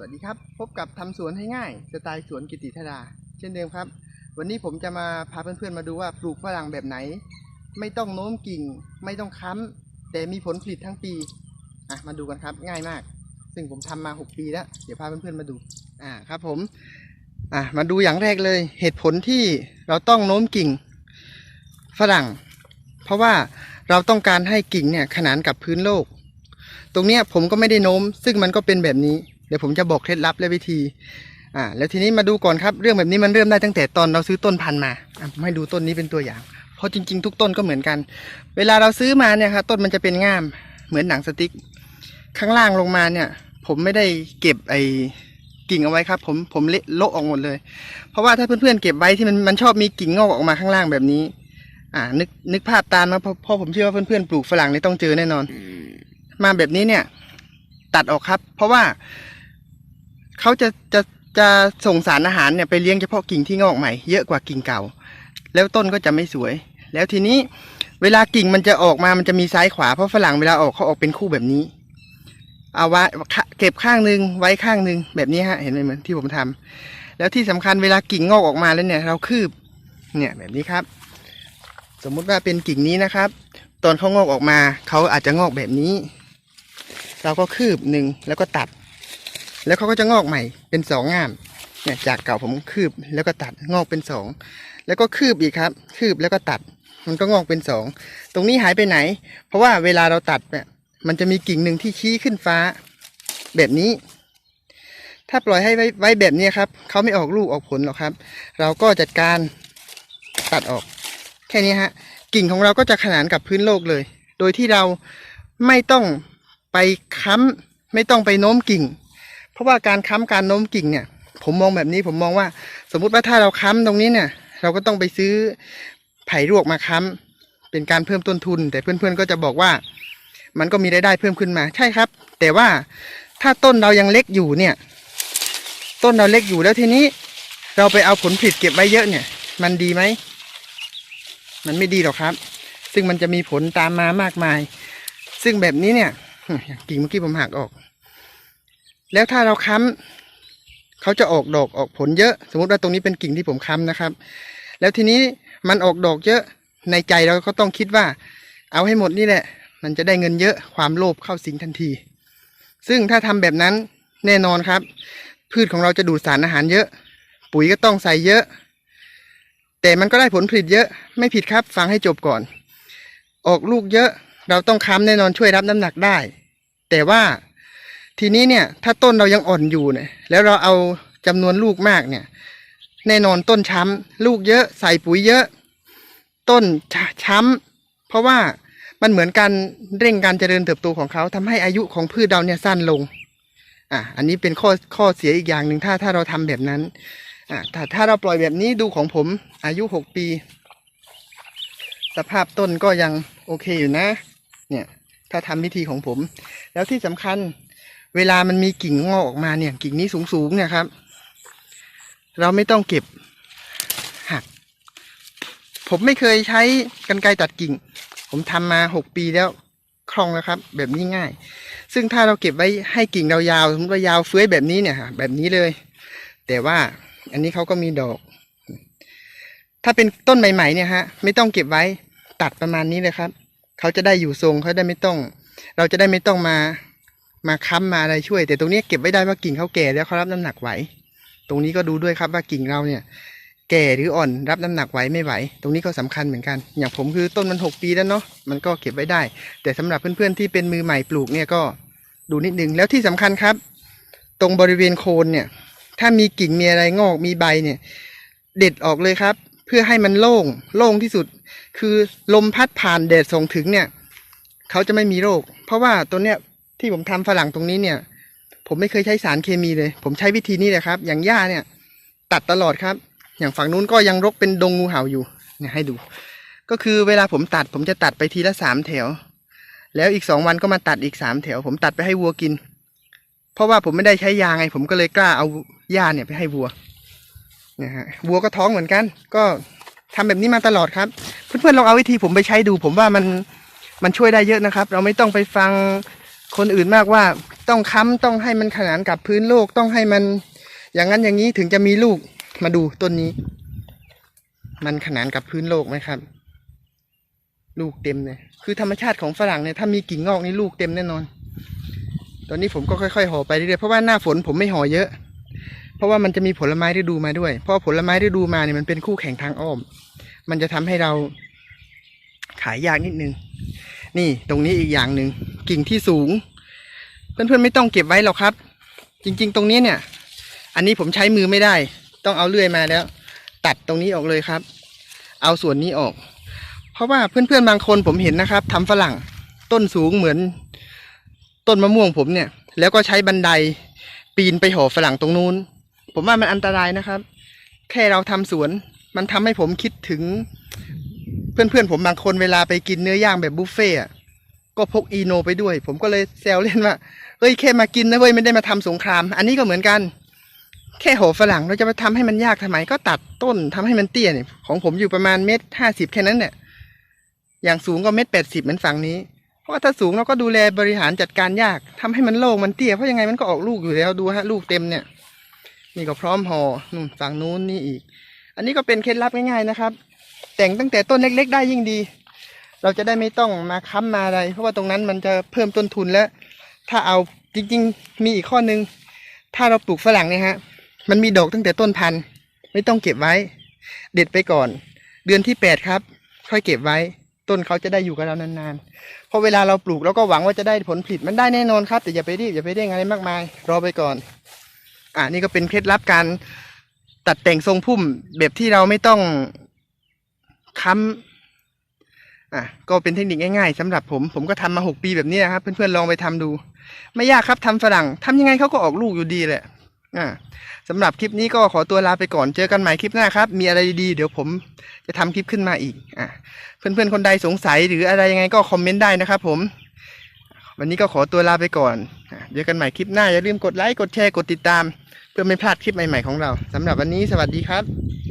สวัสดีครับ พบกับทำสวนให้ง่ายสไตล์สวนกิติธดา เช่นเดิมครับ วันนี้ผมจะมาพาเพื่อนๆมาดูว่าปลูกฝรั่งแบบไหน ไม่ต้องโน้มกิ่ง ไม่ต้องค้ำแต่มีผลผลิตทั้งปีอะมาดูกันครับง่ายมาก ซึ่งผมทำมา 6 ปีแล้ว เดี๋ยวพาเพื่อนๆมาดูอ่าครับผมอะมาดูอย่างแรกเลย เหตุผลที่เราต้องโน้มกิ่งฝรั่ง เพราะว่าเราต้องการให้กิ่งเนี่ยขนานกับพื้นโลก ตรงเนี้ยผมก็ไม่ได้โน้ม ซึ่งมันก็เป็นแบบนี้ เดี๋ยวผมจะบอกเคล็ดลับและวิธี อ่า แล้วทีนี้มาดูก่อนครับ เรื่องแบบนี้มันเริ่มได้ตั้งแต่ตอนเราซื้อต้นพันธุ์มาอะผมให้ดูต้นนี้เป็นตัวอย่าง เพราะจริง ๆ ทุกต้นก็เหมือนกัน เวลาเราซื้อมาเนี่ยครับต้นมันจะเป็นง่าม เหมือนหนังสติ๊ก ข้างล่างลงมาเนี่ย ผมไม่ได้เก็บไอ้กิ่งเอาไว้ครับ ผมผมเละโละออกหมดเลย เพราะว่าถ้าเพื่อนๆเก็บไว้ที่มันมันชอบมีกิ่งงอกออกมาข้างล่างแบบนี้ อ่า นึกนึกภาพตามนะเพราะเพราะผมเชื่อว่าเพื่อนๆปลูกฝรั่งนี่ต้องเจอแน่นอน มาแบบนี้เนี่ย ตัดออกครับ เพราะว่า เขาจะจะจะส่งสารอาหารเนี่ยไปเลี้ยงเฉพาะกิ่งที่งอกใหม่เยอะกว่ากิ่งเก่า แล้วต้นก็จะไม่สวย แล้วทีนี้เวลากิ่งมันจะออกมามันจะมีซ้ายขวาเพราะฝรั่งเวลาออกเขาออกเป็นคู่แบบนี้ เอาไว้เก็บข้างหนึ่งไว้ข้างหนึ่งแบบนี้ฮะเห็นไหมเหมือนที่ผมทำแล้วที่สำคัญเวลากิ่งงอกออกมาแล้วเนี่ย เราคืบเนี่ยแบบนี้ครับ สมมุติว่าเป็นกิ่งนี้นะครับ ตอนเขางอกออกมาเขาอาจจะงอกแบบนี้ เราก็คืบหนึ่งแล้วก็ตัด แล้วเขาก็จะงอกใหม่เป็นสองง่ามเนี่ยจากเก่าผมคืบแล้วก็ตัดงอกเป็นสองแล้วก็คืบอีกครับ คืบแล้วก็ตัด มันก็งอกเป็นสองตรงนี้หายไปไหน เพราะว่าเวลาเราตัดเนี่ยมันจะมีกิ่งหนึ่งที่ชี้ขึ้นฟ้า แบบนี้ ถ้าปล่อยให้ไว้ไว้แบบนี้ครับเขาไม่ออกลูกออกผลหรอกครับ เราก็จัดการตัดออก แค่นี้ฮะกิ่งของเราก็จะขนานกับพื้นโลกเลย โดยที่เราไม่ต้องไปค้ำไม่ต้องไปโน้มกิ่ง เพราะว่าการค้ำการโน้มกิ่งเนี่ย ผมมองแบบนี้ผมมองว่า สมมุติว่าถ้าเราค้ำตรงนี้เนี่ย เราก็ต้องไปซื้อไผ่รวกมาค้ำเป็นการเพิ่มต้นทุน แต่เพื่อนๆก็จะบอกว่า มันก็มีรายได้เพิ่มขึ้นมาใช่ครับ แต่ว่าถ้าต้นเรายังเล็กอยู่เนี่ย ต้นเราเล็กอยู่แล้วทีนี้ เราไปเอาผลผลิตเก็บไว้เยอะเนี่ย มันดีไหมมันไม่ดีหรอกครับ ซึ่งมันจะมีผลตามมามากมาย ซึ่งแบบนี้เนี่ย กิ่งเมื่อกี้ผมหักออก แล้วถ้าเราค้ำเขาจะออกดอกออกผลเยอะ สมมติว่าตรงนี้เป็นกิ่งที่ผมค้ำนะครับ แล้วทีนี้มันออกดอกเยอะในใจเราก็ต้องคิดว่า เอาให้หมดนี่แหละ มันจะได้เงินเยอะความโลภเข้าสิงทันที ซึ่งถ้าทำแบบนั้นแน่นอนครับ พืชของเราจะดูดสารอาหารเยอะ ปุ๋ยก็ต้องใส่เยอะ แต่มันก็ได้ผลผลิตเยอะไม่ผิดครับฟังให้จบก่อน ออกลูกเยอะเราต้องค้ำแน่นอนช่วยรับน้ำหนักได้ แต่ว่า ทีนี้เนี่ย ถ้าต้นเรายังอ่อนอยู่เนี่ย แล้วเราเอาจำนวนลูกมากเนี่ย แน่นอนต้นช้ำลูกเยอะใส่ปุ๋ยเยอะ ต้นช้ำเพราะว่ามันเหมือนการเร่งการเจริญเติบโตของเขาทำให้อายุของพืชเราเนี่ยสั้นลง อะ อันนี้เป็นข้อข้อเสียอีกอย่างหนึ่งถ้าถ้าเราทำแบบนั้น อะถ้าถ้าเราปล่อยแบบนี้ดูของผมอายุหกปี สภาพต้นก็ยังโอเคอยู่นะ เนี่ย ถ้าทำวิธีของผม แล้วที่สำคัญ เวลามันมีกิ่งงอกออกมาเนี่ย กิ่งนี้สูงๆเนี่ยครับ เราไม่ต้องเก็บหัก ผมไม่เคยใช้กรรไกรตัดกิ่ง ผมทำมาหกปีแล้วคล่องแล้วครับ แบบนี้ง่าย ซึ่งถ้าเราเก็บไว้ให้กิ่งเรายาวสมมติว่ายาวเฟื้อยแบบนี้เนี่ยฮะแบบนี้เลย แต่ว่าอันนี้เขาก็มีดอก ถ้าเป็นต้นใหม่ๆเนี่ยฮะ ไม่ต้องเก็บไว้ตัดประมาณนี้เลยครับเขาจะได้อยู่ทรงเขาได้ไม่ต้อง เราจะได้ไม่ต้องมา มาค้ำมาอะไรช่วย แต่ตรงนี้เก็บไว้ได้ว่ากิ่งเขาแก่แล้วเขารับน้ำหนักไหว ตรงนี้ก็ดูด้วยครับว่ากิ่งเราเนี่ย แก่หรืออ่อนรับน้ำหนักไหวไม่ไหว ตรงนี้ก็สำคัญเหมือนกัน อย่างผมคือต้นมันหกปีแล้วเนาะมันก็เก็บไว้ได้ แต่สำหรับเพื่อนๆที่เป็นมือใหม่ปลูกเนี่ยก็ดูนิดนึงแล้วที่สำคัญครับ ตรงบริเวณโคนเนี่ย ถ้ามีกิ่งมีอะไรงอกมีใบเนี่ย เด็ดออกเลยครับ เพื่อให้มันโล่งโล่งที่สุด คือลมพัดผ่านแดดส่งถึงเนี่ยเขาจะไม่มีโรค เพราะว่าตัวเนี้ย ที่ผมทำฝรั่งตรงนี้เนี่ย ผมไม่เคยใช้สารเคมีเลย ผมใช้วิธีนี้เลยครับ อย่างหญ้าเนี่ย ตัดตลอดครับ อย่างฝั่งนู้นก็ยังรกเป็นดงงูเห่าอยู่เนี่ยให้ดู ก็คือเวลาผมตัด ผมจะตัดไปทีละสามแถว แล้วอีกสองวันก็มาตัดอีกสามแถว ผมตัดไปให้วัวกิน เพราะว่าผมไม่ได้ใช้ยาไง ผมก็เลยกล้าเอาหญ้าเนี่ยไปให้วัวนะฮะวัวก็ท้องเหมือนกัน ก็ทำแบบนี้มาตลอดครับ เพื่อนๆลองเอาวิธีผมไปใช้ดู ผมว่ามันมันช่วยได้เยอะนะครับ เราไม่ต้องไปฟัง คนอื่นมากว่าต้องค้ำต้องให้มันขนานกับพื้นโลกต้องให้มัน อย่างนั้นอย่างนี้ถึงจะมีลูกมาดูต้นนี้ มันขนานกับพื้นโลกไหมครับ ลูกเต็มเลยคือธรรมชาติของฝรั่งเนี่ยถ้ามีกิ่งงอกนี่ลูกเต็มแน่นอน ตอนนี้ผมก็ค่อยๆห่อไปเรื่อยๆเพราะว่าหน้าฝนผมไม่ห่อเยอะ เพราะว่ามันจะมีผลไม้ฤดูมาด้วย เพราะผลไม้ฤดูมาเนี่ยมันเป็นคู่แข่งทางอ้อม มันจะทำให้เราขายยากนิดนึง นี่ตรงนี้อีกอย่างหนึ่งกิ่งที่สูง เพื่อนๆไม่ต้องเก็บไว้หรอกครับ จริง ๆ ตรงนี้เนี่ย อันนี้ผมใช้มือไม่ได้ ต้องเอาเลื่อยมาแล้ว ตัดตรงนี้ออกเลยครับ เอาส่วนนี้ออก เพราะว่าเพื่อนๆบางคนผมเห็นนะครับทำฝรั่งต้นสูงเหมือน ต้นมะม่วงผมเนี่ย แล้วก็ใช้บันไดปีนไปห่อฝรั่งตรงนู้น ผมว่ามันอันตรายนะครับ แค่เราทำสวน มันทำให้ผมคิดถึง เพื่อนๆผมบางคนเวลาไปกินเนื้อย่างแบบบุฟเฟ่อะก็พกอีโนไปด้วย ผมก็เลยแซวเล่นว่าเอ้ยแค่มากินนะเว้ยไม่ได้มาทำสงคราม อันนี้ก็เหมือนกัน แค่โหฝรั่งเราจะมาทำให้มันยากทำไม ก็ตัดต้นทำให้มันเตี้ยเนี่ยของผมอยู่ประมาณเมตรห้าสิบแค่นั้นเนี่ยอย่างสูงก็เมตรแปดสิบเหมือนฝั่งนี้ เพราะถ้าสูงเราก็ดูแลบริหารจัดการยากทำให้มันโล่งมันเตี้ยเพราะยังไงมันก็ออกลูกอยู่แล้วดูฮะลูกเต็มเนี่ย นี่ก็พร้อมห่อนู่นฝั่งนู้นนี่อีก อันนี้ก็เป็นเคล็ดลับง่ายๆนะครับ แต่งตั้งแต่ต้นเล็ก ๆ ได้ยิ่งดี เราจะได้ไม่ต้องมาค้ำมาอะไร เพราะว่าตรงนั้นมันจะเพิ่มต้นทุนและถ้าเอาจริง ๆ มีอีกข้อหนึ่งถ้าเราปลูกฝรั่งเนี่ยฮะ มันมีดอกตั้งแต่ต้นพันธุ์ไม่ต้องเก็บไว้ เด็ดไปก่อน เดือนที่แปดครับ ค่อยเก็บไว้ ต้นเขาจะได้อยู่กับเรานานๆเพราะเวลาเราปลูกเราก็หวังว่าจะได้ผลผลิตมันได้แน่นอนครับแต่อย่าไปรีบอย่าไปเร่งอะไรมากมายรอไปก่อน อ่านี่ก็เป็นเคล็ดลับการตัดแต่งทรงพุ่มแบบที่เราไม่ต้อง ค้ำอะก็เป็นเทคนิคง่ายๆสำหรับผม ผมก็ทำมาหกปีแบบนี้นะครับ เพื่อนๆลองไปทำดู ไม่ยากครับทำฝรั่งทำยังไงเขาก็ออกลูกอยู่ดีแหละอ่าสำหรับคลิปนี้ก็ขอตัวลาไปก่อนเจอกันใหม่คลิปหน้าครับ มีอะไรดีๆเดี๋ยวผมจะทำคลิปขึ้นมาอีกอะเพื่อนๆคนใดสงสัยหรืออะไรยังไงก็คอมเมนต์ได้นะครับผม วันนี้ก็ขอตัวลาไปก่อนเจอกันใหม่คลิปหน้าอย่าลืมกดไลค์กดแชร์กดติดตาม เพื่อไม่พลาดคลิปใหม่ๆของเราสำหรับวันนี้สวัสดีครับ